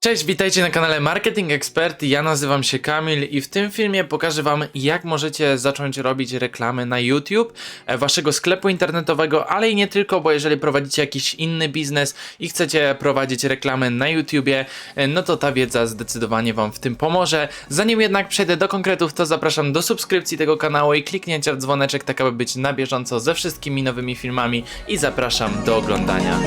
Cześć, witajcie na kanale Marketing Expert. Ja nazywam się Kamil i w tym filmie pokażę Wam, jak możecie zacząć robić reklamy na YouTube, e, Waszego sklepu internetowego, ale i nie tylko, bo jeżeli prowadzicie jakiś inny biznes i chcecie prowadzić reklamy na YouTubie, e, no to ta wiedza zdecydowanie Wam w tym pomoże. Zanim jednak przejdę do konkretów, to zapraszam do subskrypcji tego kanału i kliknięcia w dzwoneczek, tak aby być na bieżąco ze wszystkimi nowymi filmami i zapraszam do oglądania.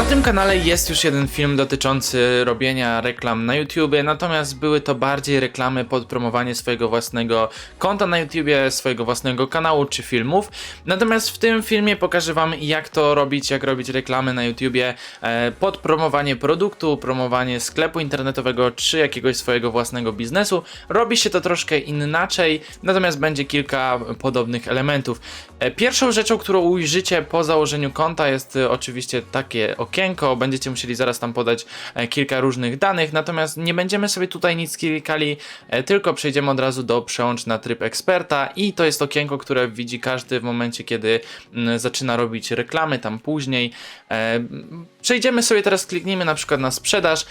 Na tym kanale jest już jeden film dotyczący robienia reklam na YouTubie, natomiast były to bardziej reklamy pod promowanie swojego własnego konta na YouTubie, swojego własnego kanału czy filmów. Natomiast w tym filmie pokażę Wam, jak to robić, jak robić reklamy na YouTubie e, pod promowanie produktu, promowanie sklepu internetowego czy jakiegoś swojego własnego biznesu. Robi się to troszkę inaczej, natomiast będzie kilka podobnych elementów. E, Pierwszą rzeczą, którą ujrzycie po założeniu konta jest e, oczywiście takie okienko, będziecie musieli zaraz tam podać e, kilka różnych danych, natomiast nie będziemy sobie tutaj nic klikali, e, tylko przejdziemy od razu do przełącz na tryb eksperta i to jest okienko, które widzi każdy w momencie, kiedy mm, zaczyna robić reklamy tam później. E, Przejdziemy sobie teraz, kliknijmy na przykład na sprzedaż.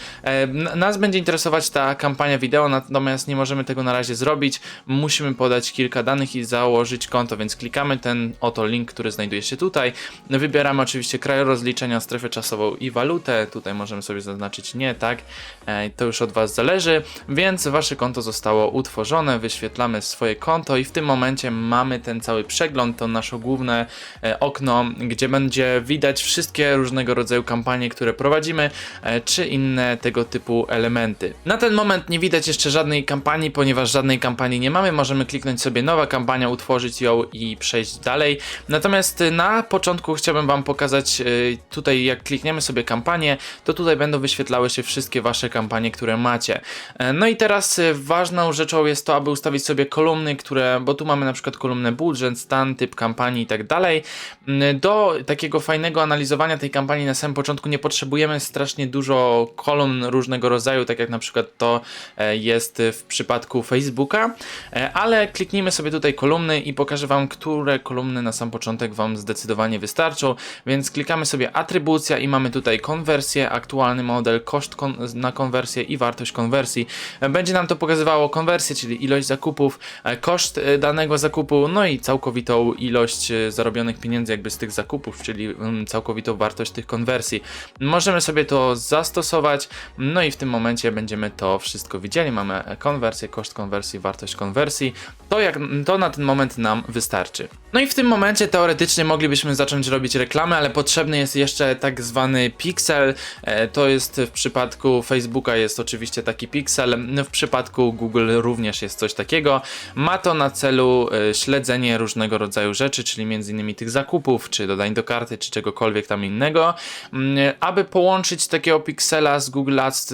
Nas będzie interesować ta kampania wideo, natomiast nie możemy tego na razie zrobić. Musimy podać kilka danych i założyć konto, więc klikamy ten oto link, który znajduje się tutaj. Wybieramy oczywiście kraj rozliczenia, strefę czasową i walutę. Tutaj możemy sobie zaznaczyć nie, tak. E, To już od Was zależy, więc Wasze konto zostało utworzone. Wyświetlamy swoje konto i w tym momencie mamy ten cały przegląd, to nasze główne e, okno, gdzie będzie widać wszystkie różnego rodzaju kampanie, które prowadzimy, e, czy inne tego typu elementy. Na ten moment nie widać jeszcze żadnej kampanii, ponieważ żadnej kampanii nie mamy. Możemy kliknąć sobie nowa kampania, utworzyć ją i przejść dalej. Natomiast na początku chciałbym Wam pokazać tutaj, jak klikniemy sobie kampanię, to tutaj będą wyświetlały się wszystkie Wasze kampanie, które macie. E, No i teraz y, ważną rzeczą jest to, aby ustawić sobie kolumny, które, bo tu mamy na przykład kolumnę budżet, stan, typ kampanii i tak dalej. Mm, Do takiego fajnego analizowania tej kampanii na samym początku nie potrzebujemy strasznie dużo kolumn różnego rodzaju, tak jak na przykład to e, jest w przypadku Facebooka, E, ale kliknijmy sobie tutaj kolumny i pokażę Wam, które kolumny na sam początek Wam zdecydowanie wystarczą, więc klikamy sobie atrybucja i mamy tutaj konwersję, aktualny model, koszt kon na konwersję i wartość konwersji. Będzie nam to pokazywało konwersję, czyli ilość zakupów, e, koszt e, danego zakupu, no i całkowitą ilość e, zarobionych pieniędzy jakby z tych zakupów, czyli mm, całkowitą wartość tych konwersji. Możemy sobie to zastosować, no i w tym momencie będziemy to wszystko widzieli. Mamy konwersję, koszt konwersji, wartość konwersji. To, jak, to na ten moment nam wystarczy. No i w tym momencie teoretycznie moglibyśmy zacząć robić reklamy, ale potrzebny jest jeszcze tak zwany pixel. E, To jest w przypadku Facebooka jest oczywiście taki pixel, w przypadku Google również jest coś takiego. Ma to na celu e, śledzenie różnego rodzaju rzeczy, czyli między innymi tych zakupów, czy dodań do karty, czy czegokolwiek tam innego. Mm, Aby połączyć takiego pixela z Google Ads,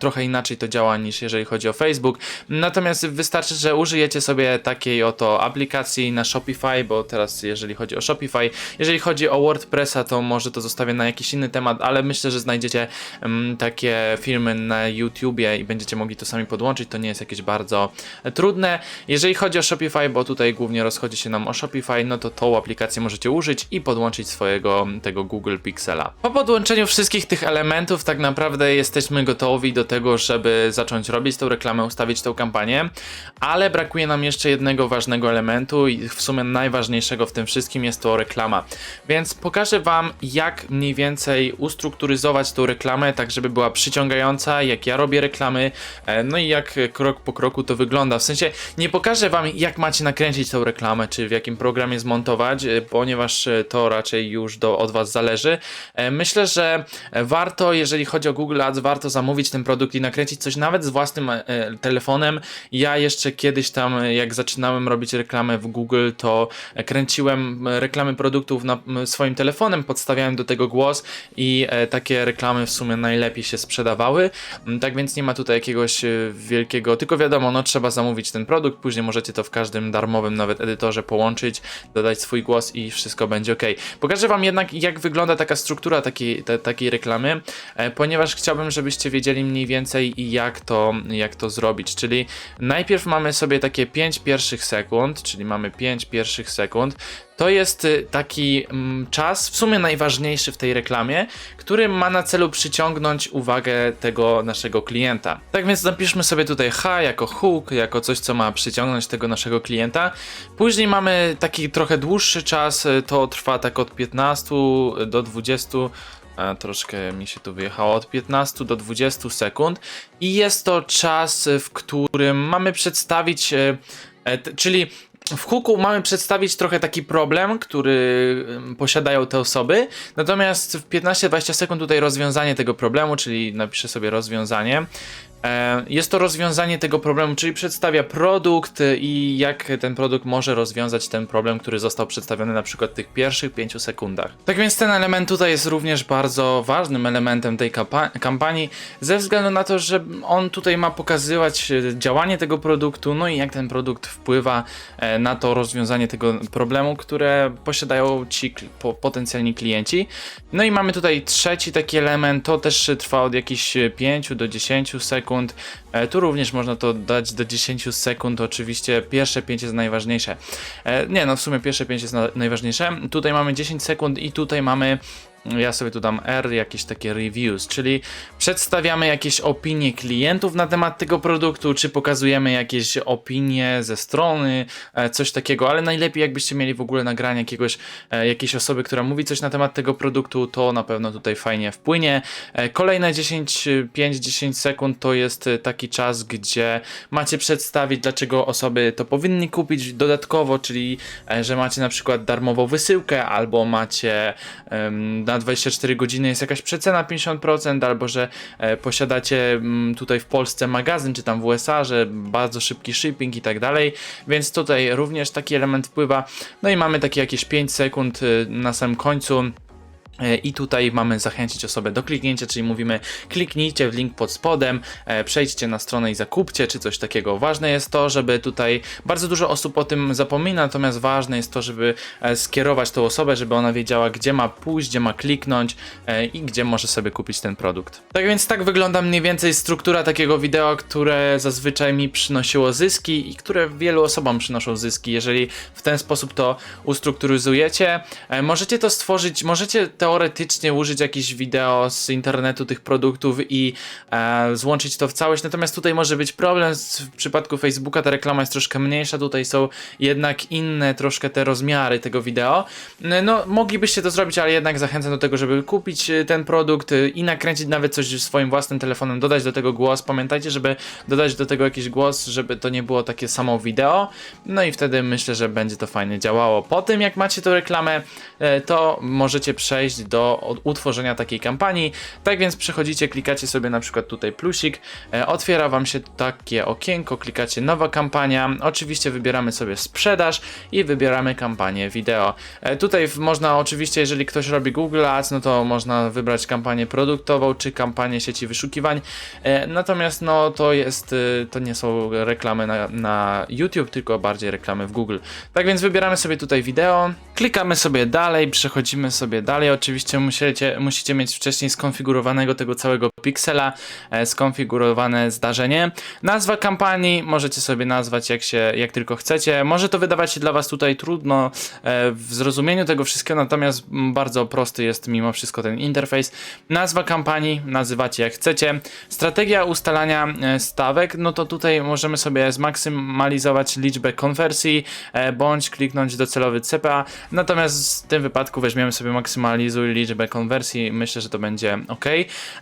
trochę inaczej to działa niż jeżeli chodzi o Facebook. Natomiast wystarczy, że użyjecie sobie takiej oto aplikacji na Shopify, bo teraz jeżeli chodzi o Shopify, jeżeli chodzi o WordPressa, to może to zostawię na jakiś inny temat, ale myślę, że znajdziecie takie filmy na YouTubie i będziecie mogli to sami podłączyć, to nie jest jakieś bardzo e, trudne. Jeżeli chodzi o Shopify, bo tutaj głównie rozchodzi się nam o Shopify, no to tą aplikację możecie użyć i podłączyć swojego tego Google Pixela. Po podłączeniu wszystkich tych elementów tak naprawdę jesteśmy gotowi do tego, żeby zacząć robić tą reklamę, ustawić tą kampanię, ale brakuje nam jeszcze jednego ważnego elementu i w sumie najważniejszego w tym wszystkim jest to reklama. Więc pokażę Wam, jak mniej więcej ustrukturyzować tą reklamę, tak żeby była przyciągająca, jak ja robię reklamy, e, no i jak krok po kroku to wygląda. W sensie nie pokażę Wam, jak macie nakręcić tą reklamę, czy w jakim programie zmontować, e, ponieważ e, to raczej już do, od Was zależy. Myślę, że warto, jeżeli chodzi o Google Ads, warto zamówić ten produkt i nakręcić coś nawet z własnym telefonem. Ja jeszcze kiedyś tam, jak zaczynałem robić reklamę w Google, to kręciłem reklamy produktów na swoim telefonem, podstawiałem do tego głos i e, takie reklamy w sumie najlepiej się sprzedawały. Mm, Tak więc nie ma tutaj jakiegoś e, wielkiego, tylko wiadomo, no trzeba zamówić ten produkt, później możecie to w każdym darmowym nawet edytorze połączyć, dodać swój głos i wszystko będzie ok. Pokażę Wam jednak, jak wygląda taka struktura takiej, te, takiej reklamy, e, ponieważ chciałbym, żebyście wiedzieli mniej więcej jak to, jak to zrobić. Czyli najpierw mamy sobie takie 5 pierwszych sekund, czyli mamy 5 pierwszych sekund. To jest y, taki mm, czas, w sumie najważniejszy w tej reklamie, który ma na celu przyciągnąć uwagę tego naszego klienta. Tak więc napiszmy sobie tutaj H jako hook, jako coś, co ma przyciągnąć tego naszego klienta. Później mamy taki trochę dłuższy czas, y, to trwa tak od 15 do 20 a, troszkę mi się tu wyjechało od 15 do 20 sekund i jest to czas, w którym mamy przedstawić, czyli w hooku mamy przedstawić trochę taki problem, który posiadają te osoby, natomiast w 15-20 sekund tutaj rozwiązanie tego problemu, czyli napiszę sobie rozwiązanie. E, Jest to rozwiązanie tego problemu, czyli przedstawia produkt i jak ten produkt może rozwiązać ten problem, który został przedstawiony na przykład w tych pierwszych 5 sekundach. Tak więc ten element tutaj jest również bardzo ważnym elementem tej kampa- kampanii, ze względu na to, że on tutaj ma pokazywać e, działanie tego produktu, no i jak ten produkt wpływa e, na to rozwiązanie tego problemu, które posiadają ci potencjalni klienci. No i mamy tutaj trzeci taki element, to też trwa od jakichś 5 do 10 sekund. E, Tu również można to dać do 10 sekund. Oczywiście pierwsze 5 jest najważniejsze. E, Nie, no w sumie pierwsze 5 jest na, najważniejsze. Tutaj mamy 10 sekund i tutaj mamy ja sobie tu dam R, jakieś takie reviews, czyli przedstawiamy jakieś opinie klientów na temat tego produktu, czy pokazujemy jakieś opinie ze strony, e, coś takiego, ale najlepiej jakbyście mieli w ogóle nagranie jakiegoś, e, jakiejś osoby, która mówi coś na temat tego produktu, to na pewno tutaj fajnie wpłynie. E, Kolejne 10, 5-10 sekund to jest taki czas, gdzie macie przedstawić, dlaczego osoby to powinny kupić dodatkowo, czyli że macie na przykład darmową wysyłkę, albo macie em, na 24 godziny jest jakaś przecena 50%, albo że e, posiadacie mm, tutaj w Polsce magazyn, czy tam w USA, że bardzo szybki shipping i tak dalej, więc tutaj również taki element wpływa. No i mamy takie jakieś 5 sekund y, na samym końcu. E, I tutaj mamy zachęcić osobę do kliknięcia, czyli mówimy kliknijcie w link pod spodem, e, przejdźcie na stronę i zakupcie, czy coś takiego. Ważne jest to, żeby tutaj bardzo dużo osób o tym zapomina, natomiast ważne jest to, żeby e, skierować tą osobę, żeby ona wiedziała, gdzie ma pójść, gdzie ma kliknąć i gdzie może sobie kupić ten produkt. Tak więc tak wygląda mniej więcej struktura takiego wideo, które zazwyczaj mi przynosiło zyski i które wielu osobom przynoszą zyski. Jeżeli w ten sposób to ustrukturyzujecie, możecie to stworzyć, możecie teoretycznie użyć jakichś wideo z internetu tych produktów i e, złączyć to w całość, natomiast tutaj może być problem w przypadku Facebooka, ta reklama jest troszkę mniejsza, tutaj są jednak inne troszkę te rozmiary tego wideo. No, moglibyście to zrobić, ale jednak zachęcam do tego, żeby kupić e, ten produkt e, i nakręcić nawet coś swoim własnym telefonem, dodać do tego głos. Pamiętajcie, żeby dodać do tego jakiś głos, żeby to nie było takie samo wideo. No i wtedy myślę, że będzie to fajnie działało. Po tym, jak macie tą reklamę, e, to możecie przejść do od- utworzenia takiej kampanii. Tak więc przechodzicie, klikacie sobie na przykład tutaj plusik, e, otwiera wam się takie okienko, klikacie nowa kampania. Oczywiście wybieramy sobie sprzedaż i wybieramy kampanię wideo. E, Tutaj można oczywiście, jeżeli ktoś robi Google Ads, no to można wybrać kampanię produktową czy kampanię sieci wyszukiwań. E, Natomiast no to jest, to nie są reklamy na, na YouTube, tylko bardziej reklamy w Google. Tak więc wybieramy sobie tutaj wideo, klikamy sobie dalej, przechodzimy sobie dalej. Oczywiście musicie, musicie mieć wcześniej skonfigurowanego tego całego piksela, e, skonfigurowane zdarzenie. Nazwa kampanii możecie sobie nazwać jak się, jak tylko chcecie. Może to wydawać się dla was tutaj trudno e, w zrozumieniu tego wszystkiego, natomiast bardzo prosty jest mimo wszystko ten interfejs. Nazwa kampanii nazywacie jak chcecie. Strategia ustalania e, stawek, no to tutaj możemy sobie zmaksymalizować liczbę konwersji, bądź kliknąć docelowy CPA. Natomiast w tym wypadku weźmiemy sobie maksymalizuj liczbę konwersji. Myślę, że to będzie ok.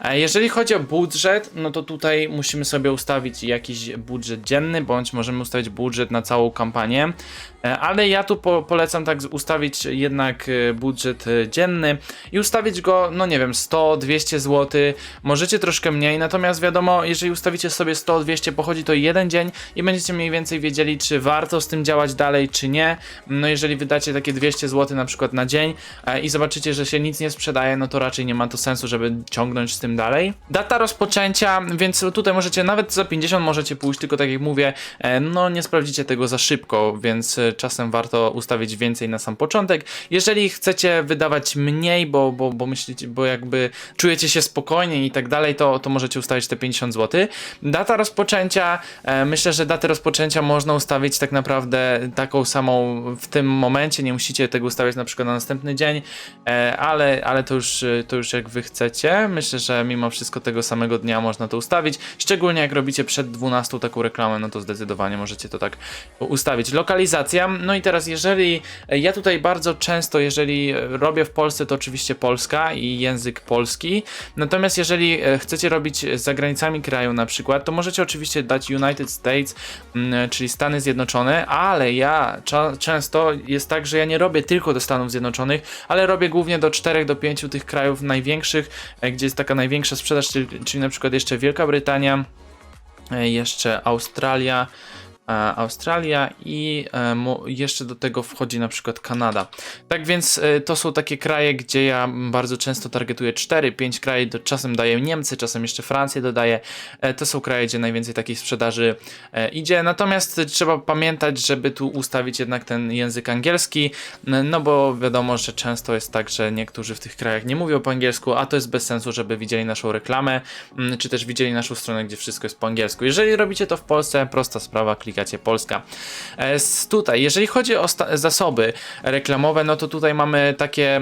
E, Jeżeli chodzi o budżet, no to tutaj musimy sobie ustawić jakiś budżet dzienny, bądź możemy ustawić budżet na całą kampanię. E, Ale ja tu po, polecam tak ustawić jednak e, budżet dzienny i ustawić go, no nie wiem, 100-200 zł. Możecie troszkę mniej, natomiast wiadomo, jeżeli ustawicie sobie 100-200, pochodzi to jeden dzień i będziecie mniej więcej wiedzieli, czy warto z tym działać dalej, czy nie. No jeżeli wydacie takie 200 zł na przykład na dzień i zobaczycie, że się nic nie sprzedaje, no to raczej nie ma to sensu, żeby ciągnąć z tym dalej. Data rozpoczęcia, więc tutaj możecie nawet za 50 możecie pójść, tylko tak jak mówię, e, no nie sprawdzicie tego za szybko, więc e, czasem warto ustawić więcej na sam początek. Jeżeli chcecie wydawać mniej, bo, bo, bo myślicie, bo jakby czujecie się spokojniej i tak dalej, to, to możecie ustawić te 50 zł. Data rozpoczęcia, e, myślę, że datę rozpoczęcia można ustawić tak naprawdę taką samą w tym momencie, nie musicie tego ustawiać na przykład na następny dzień, e, ale, ale to, już, e, to już jak wy chcecie. Myślę, że mimo wszystko tego samego dnia można to ustawić. Szczególnie jak robicie przed 12 taką reklamę, no to zdecydowanie możecie to tak ustawić. Lokalizacja. No i teraz, jeżeli e, ja tutaj bardzo często, jeżeli e, robię w Polsce, to oczywiście Polska i język polski. Natomiast jeżeli e, chcecie robić za granicami kraju na przykład, to możecie oczywiście dać United States, mm, czyli Stany Zjednoczone, ale ja często jest tak, że ja nie robię tylko do Stanów Zjednoczonych, ale robię głównie do 4 do 5 tych krajów największych, e, gdzie jest taka największa sprzedaż, czyli, czyli na przykład jeszcze Wielka Brytania, e, jeszcze Australia, Australia i e, jeszcze do tego wchodzi na przykład Kanada. Tak więc e, to są takie kraje, gdzie ja bardzo często targetuję 4-5 krajów, czasem daję Niemcy, czasem jeszcze Francję dodaję. E, To są kraje, gdzie najwięcej takiej sprzedaży e, idzie. Natomiast e, trzeba pamiętać, żeby tu ustawić jednak ten język angielski, no bo wiadomo, że często jest tak, że niektórzy w tych krajach nie mówią po angielsku, a to jest bez sensu, żeby widzieli naszą reklamę, mm, czy też widzieli naszą stronę, gdzie wszystko jest po angielsku. Jeżeli robicie to w Polsce, prosta sprawa, klikacie Polska. E, Tutaj, jeżeli chodzi o zasoby reklamowe, no to tutaj mamy takie,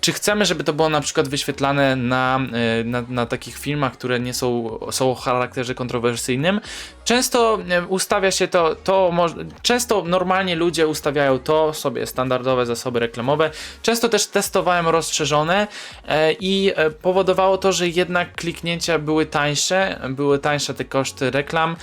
czy chcemy, żeby to było na przykład wyświetlane na, e, na, na takich filmach, które nie są, są o charakterze kontrowersyjnym, Często e, ustawia się to, to często normalnie ludzie ustawiają to sobie standardowe zasoby reklamowe. Często też testowałem rozszerzone i powodowało to, że jednak kliknięcia były tańsze, były tańsze te koszty reklam,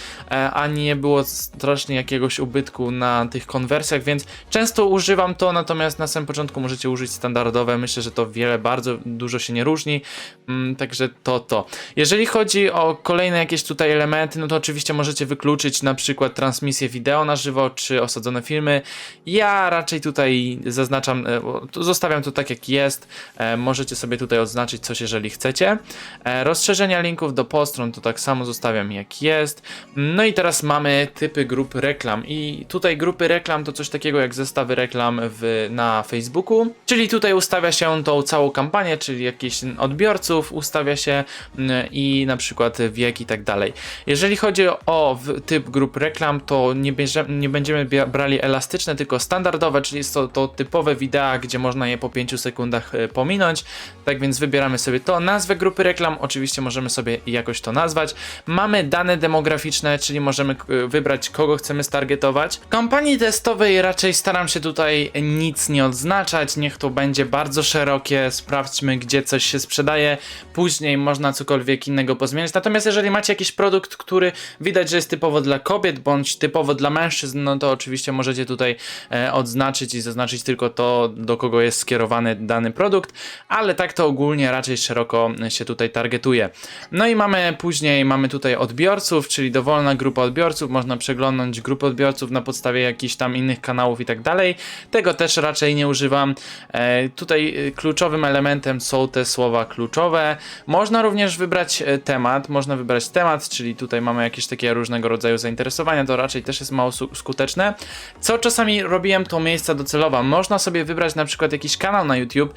a nie było strasznie jakiegoś ubytku na tych konwersjach, więc często używam to, natomiast na samym początku możecie użyć standardowe. Myślę, że to wiele, bardzo dużo się nie różni, mm, także to to. Jeżeli chodzi o kolejne jakieś tutaj elementy, no to oczywiście możecie wykluczyć na przykład transmisję wideo na żywo, czy osadzone filmy. Ja raczej tutaj zaznaczam, e, zostawiam to tak jak jest. E, Możecie sobie tutaj odznaczyć coś, jeżeli chcecie. E, Rozszerzenia linków do postron to tak samo zostawiam jak jest. No i teraz mamy typy grup reklam i tutaj grupy reklam to coś takiego jak zestawy reklam w, na Facebooku, czyli tutaj ustawia się tą całą kampanię, czyli jakichś odbiorców ustawia się mm, i na przykład wiek i tak dalej. Jeżeli chodzi o typ grup reklam, to nie, bierze, nie będziemy brali elastyczne, tylko standardowe, czyli jest to, to typowe wideo, gdzie można je po 5 sekundach e, pominąć. Tak więc wybieramy sobie to. Nazwę grupy reklam, oczywiście możemy sobie jakoś to nazwać. Mamy dane demograficzne, czyli możemy k- wybrać, kogo chcemy stargetować. W kampanii testowej raczej staram się tutaj nic nie odznaczać. Niech to będzie bardzo szerokie. Sprawdźmy, gdzie coś się sprzedaje. Później można cokolwiek innego pozmieniać. Natomiast jeżeli macie jakiś produkt, który widać, że jest typowo dla kobiet bądź typowo dla mężczyzn, no to oczywiście możecie tutaj e, odznaczyć i zaznaczyć tylko to, do kogo jest skierowany dany produkt, ale tak to ogólnie raczej szeroko się tutaj targetuje. No i mamy później, mamy tutaj odbiorców, czyli dowolna grupa odbiorców, można przeglądnąć grupę odbiorców na podstawie jakichś tam innych kanałów i tak dalej. Tego też raczej nie używam. E, tutaj e, kluczowym elementem są te słowa kluczowe. Można również wybrać e, temat, można wybrać temat, czyli tutaj mamy jakieś takie różnego rodzaju zainteresowania, to raczej też jest mało skuteczne. Co czasami robiłem to miejsca docelowa. Można sobie wybrać na przykład jakiś kanał na YouTube,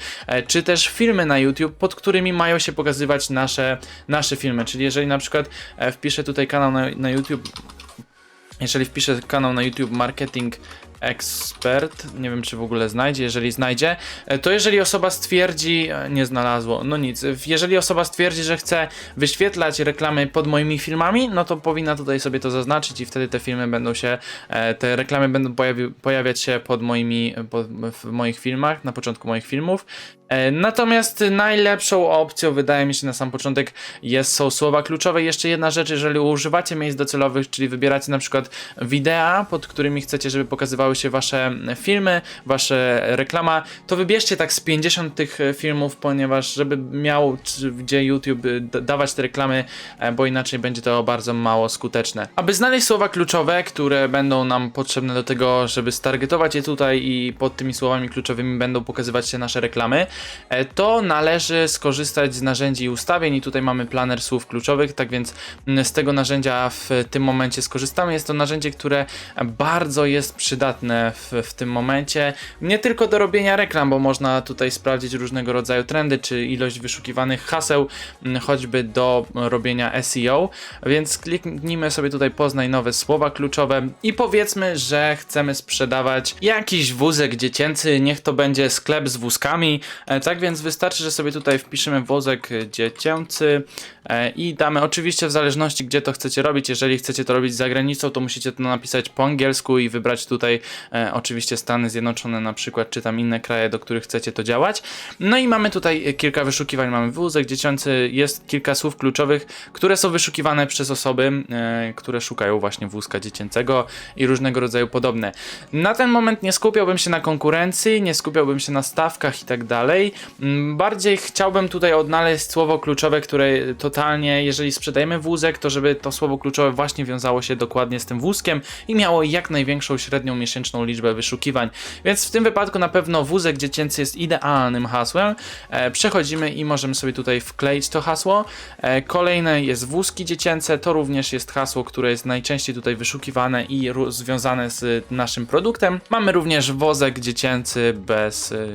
czy też filmy na YouTube, pod którymi mają się pokazywać nasze, nasze filmy. Czyli jeżeli na przykład wpiszę tutaj kanał na, na YouTube, jeżeli wpiszę kanał na YouTube Marketing Expert, nie wiem czy w ogóle znajdzie, jeżeli znajdzie, e, to jeżeli osoba stwierdzi, e, nie znalazło, no nic, jeżeli osoba stwierdzi, że chce wyświetlać reklamy pod moimi filmami, no to powinna tutaj sobie to zaznaczyć i wtedy te filmy będą się, e, te reklamy będą pojawi, pojawiać się pod moimi, pod, w moich filmach, na początku moich filmów. E, Natomiast najlepszą opcją, wydaje mi się na sam początek, jest, są słowa kluczowe. Jeszcze jedna rzecz, jeżeli używacie miejsc docelowych, czyli wybieracie na przykład wideo, pod którymi chcecie, żeby pokazywały się wasze filmy, wasze reklama, to wybierzcie tak z 50 tych e, filmów, ponieważ żeby miał, gdzie YouTube d- dawać te reklamy, e, bo inaczej będzie to bardzo mało skuteczne. Aby znaleźć słowa kluczowe, które będą nam potrzebne do tego, żeby stargetować je tutaj i pod tymi słowami kluczowymi będą pokazywać się nasze reklamy, e, to należy skorzystać z narzędzi ustawień i tutaj mamy planer słów kluczowych, tak więc mm, z tego narzędzia w tym momencie skorzystamy. Jest to narzędzie, które bardzo jest przydatne w, w tym momencie, nie tylko do robienia reklam, bo można tutaj sprawdzić różnego rodzaju trendy, czy ilość wyszukiwanych haseł, mm, choćby do robienia SEO, więc kliknijmy sobie tutaj poznaj nowe słowa kluczowe i powiedzmy, że chcemy sprzedawać jakiś wózek dziecięcy, niech to będzie sklep z wózkami, e, tak więc wystarczy, że sobie tutaj wpiszemy wózek dziecięcy. e, i damy oczywiście w zależności gdzie to chcecie robić, jeżeli chcecie to robić za granicą, to musicie to napisać po angielsku i wybrać tutaj e, oczywiście Stany Zjednoczone na przykład, czy tam inne kraje, do których chcecie to działać. No i mamy tutaj kilka wyszukiwań, mamy wózek dziecięcy, jest kilka słów kluczowych, które są wyszukiwane przez osoby, e, które szukają właśnie wózka dziecięcego i różnego rodzaju podobne. Na ten moment nie skupiałbym się na konkurencji, nie skupiałbym się na stawkach i tak dalej. Mm, Bardziej chciałbym tutaj odnaleźć słowo kluczowe, które totalnie, jeżeli sprzedajemy wózek, to żeby to słowo kluczowe właśnie wiązało się dokładnie z tym wózkiem i miało jak największą średnią miesięczną liczbę wyszukiwań. Więc w tym wypadku na pewno wózek dziecięcy jest idealnym hasłem. E, przechodzimy i możemy sobie tutaj wkleić to hasło. E, kolejne jest wózki dziecięce, to również jest hasło, które jest najczęściej tutaj wyszukiwane i związane z naszym produktem. Mamy również wozek dziecięcy bez y,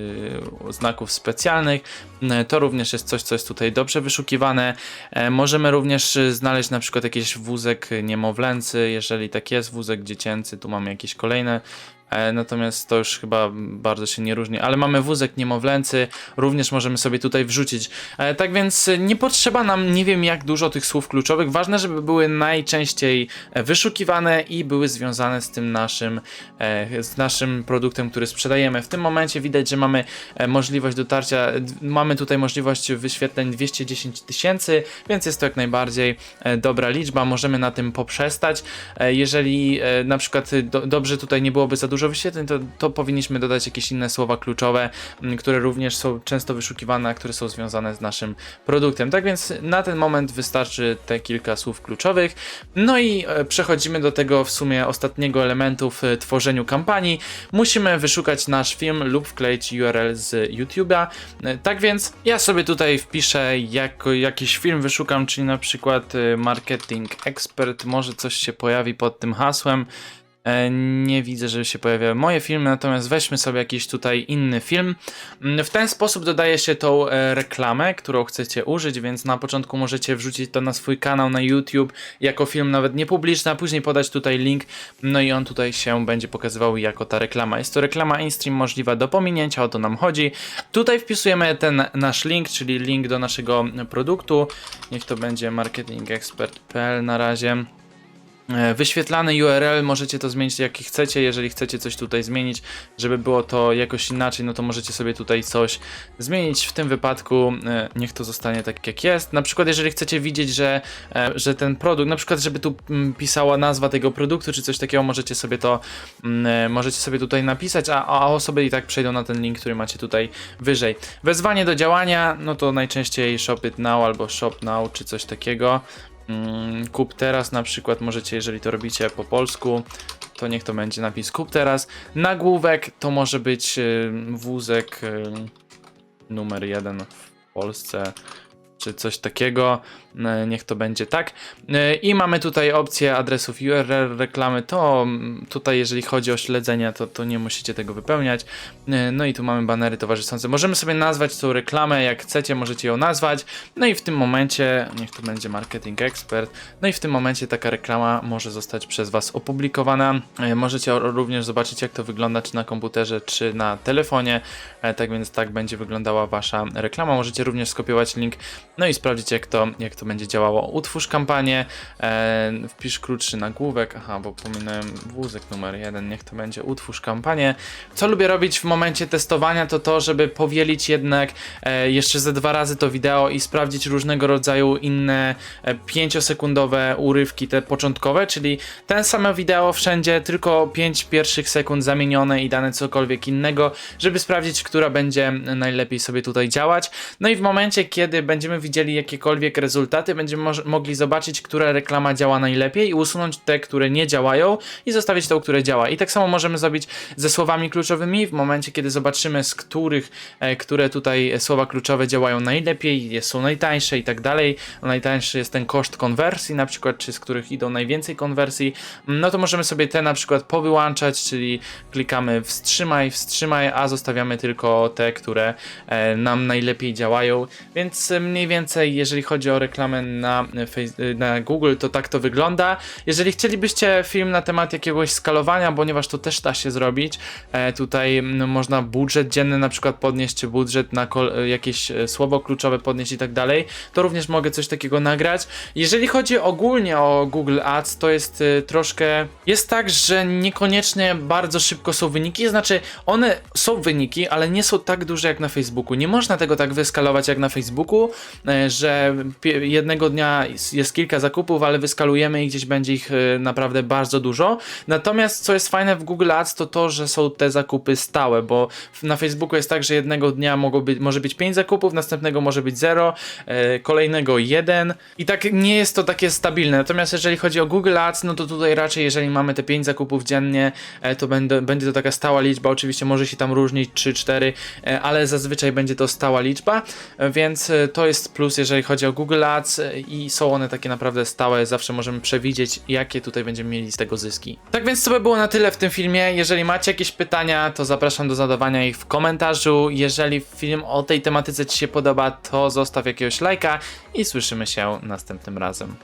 znaków specjalnych. E, To również jest coś, co jest tutaj dobrze wyszukiwane. E, Możemy również y, znaleźć na przykład jakiś wózek niemowlęcy, jeżeli tak jest, wózek dziecięcy, tu mamy jakieś kolejne Natomiast to już chyba bardzo się nie różni, ale mamy wózek niemowlęcy, również możemy sobie tutaj wrzucić. E, Tak więc nie potrzeba nam nie wiem jak dużo tych słów kluczowych. Ważne, żeby były najczęściej e, wyszukiwane i były związane z tym naszym, e, z naszym produktem, który sprzedajemy. W tym momencie widać, że mamy e, możliwość dotarcia, mamy tutaj możliwość wyświetleń 210 tysięcy, więc jest to jak najbardziej e, dobra liczba. Możemy na tym poprzestać. E, Jeżeli e, na przykład do, dobrze tutaj nie byłoby za dużo wyświetleń, to, to powinniśmy dodać jakieś inne słowa kluczowe, m, które również są często wyszukiwane, które są związane z naszym produktem. Tak więc na ten moment wystarczy te kilka słów kluczowych. No i e, przechodzimy do tego w sumie ostatniego elementu w e, tworzeniu kampanii. Musimy wyszukać nasz film lub wkleić URL z YouTube'a. E, Tak więc ja sobie tutaj wpiszę jako jakiś film wyszukam, czyli na przykład marketing expert, może coś się pojawi pod tym hasłem. E, Nie widzę, żeby się pojawiały moje filmy, natomiast weźmy sobie jakiś tutaj inny film. Mm, W ten sposób dodaje się tą e, reklamę, którą chcecie użyć, więc na początku możecie wrzucić to na swój kanał na YouTube jako film nawet niepubliczny, a później podać tutaj link, no i on tutaj się będzie pokazywał jako ta reklama. Jest to reklama in-stream możliwa do pominięcia, o to nam chodzi. Tutaj wpisujemy ten nasz link, czyli link do naszego produktu. Niech to będzie marketingexpert.pl na razie. E, Wyświetlany URL możecie to zmienić jaki chcecie, jeżeli chcecie coś tutaj zmienić, żeby było to jakoś inaczej, no to możecie sobie tutaj coś zmienić. W tym wypadku e, niech to zostanie tak jak jest. Na przykład jeżeli chcecie widzieć, że, e, że ten produkt, na przykład żeby tu mm, pisała nazwa tego produktu czy coś takiego, możecie sobie to mm, możecie sobie tutaj napisać, a, a osoby i tak przejdą na ten link, który macie tutaj wyżej. Wezwanie do działania, no to najczęściej shop it now albo shop now czy coś takiego. Mm, Kup teraz na przykład możecie, jeżeli to robicie po polsku, to niech to będzie napis kup teraz. Nagłówek to może być y, wózek y, numer jeden w Polsce, czy coś takiego. Y, Niech to będzie tak. Y, I mamy tutaj opcję adresów URL reklamy. To mm, tutaj, jeżeli chodzi o śledzenie, to, to nie musicie tego wypełniać. Y, No i tu mamy banery towarzyszące. Możemy sobie nazwać tą reklamę jak chcecie, możecie ją nazwać. No i w tym momencie, niech to będzie marketing expert. No i w tym momencie taka reklama może zostać przez Was opublikowana. E, Możecie również zobaczyć, jak to wygląda, czy na komputerze, czy na telefonie. E, Tak więc tak będzie wyglądała Wasza reklama. Możecie również skopiować link, no i sprawdzić, jak to, jak to będzie działało. Utwórz kampanię, e, wpisz krótszy nagłówek. Aha, bo pominąłem wózek numer jeden. Niech to będzie utwórz kampanię. Co lubię robić w momencie testowania, to to, żeby powielić jednak e, jeszcze ze dwa razy to wideo i sprawdzić różnego rodzaju inne e, pięciosekundowe urywki, te początkowe, czyli ten same wideo wszędzie, tylko 5 pierwszych sekund zamienione i dane cokolwiek innego, żeby sprawdzić, która będzie najlepiej sobie tutaj działać. No i w momencie, kiedy będziemy widzieli jakiekolwiek rezultaty, będziemy moż- mogli zobaczyć, która reklama działa najlepiej i usunąć te, które nie działają i zostawić tą, które działa. I tak samo możemy zrobić ze słowami kluczowymi w momencie, kiedy zobaczymy, z których, e, które tutaj słowa kluczowe działają najlepiej, są najtańsze i tak dalej. Najtańszy jest ten koszt konwersji na przykład, czy z których idą najwięcej konwersji, no to możemy sobie te na przykład powyłączać, czyli klikamy wstrzymaj, wstrzymaj, a zostawiamy tylko te, które e, nam najlepiej działają. Więc e, mniej więcej, jeżeli chodzi o reklamę na, e, e, na Google, to tak to wygląda. Jeżeli chcielibyście film na temat jakiegoś skalowania, ponieważ to też da się zrobić, e, tutaj można budżet dzienny na przykład podnieść, czy budżet na jakieś słowo kluczowe podnieść i tak dalej, to również mogę coś takiego nagrać. Jeżeli chodzi ogólnie o Google Ads, to jest troszkę, jest tak, że niekoniecznie bardzo szybko są wyniki, znaczy one są wyniki, ale nie są tak duże jak na Facebooku. Nie można tego tak wyskalować jak na Facebooku, że jednego dnia jest- kilka zakupów, ale wyskalujemy i gdzieś będzie ich e, naprawdę bardzo dużo. Natomiast co jest fajne w Google Ads, to to, że są te zakupy stałe, bo na Facebooku jest tak, że jednego dnia mogą być, może być 5 zakupów, następnego może być 0, e, kolejnego 1 i tak nie jest to takie stabilne. Natomiast jeżeli chodzi o Google Ads, no to tutaj raczej jeżeli mamy te 5 zakupów dziennie, e, to będzie to taka stała liczba, oczywiście może się tam różnić 3, 4, e, ale zazwyczaj będzie to stała liczba, więc to jest plus jeżeli chodzi o Google Ads i są one takie naprawdę stałe, zawsze możemy przewidzieć jakie tutaj będziemy mieli z tego zyski. Tak więc to by było na tyle w tym filmie. Jeżeli macie jakieś pytania, to zapraszam do zadawania ich w komentarzu. Jeżeli film o tej tematyce Ci się podoba, to zostaw jakiegoś lajka i słyszymy się następnym razem.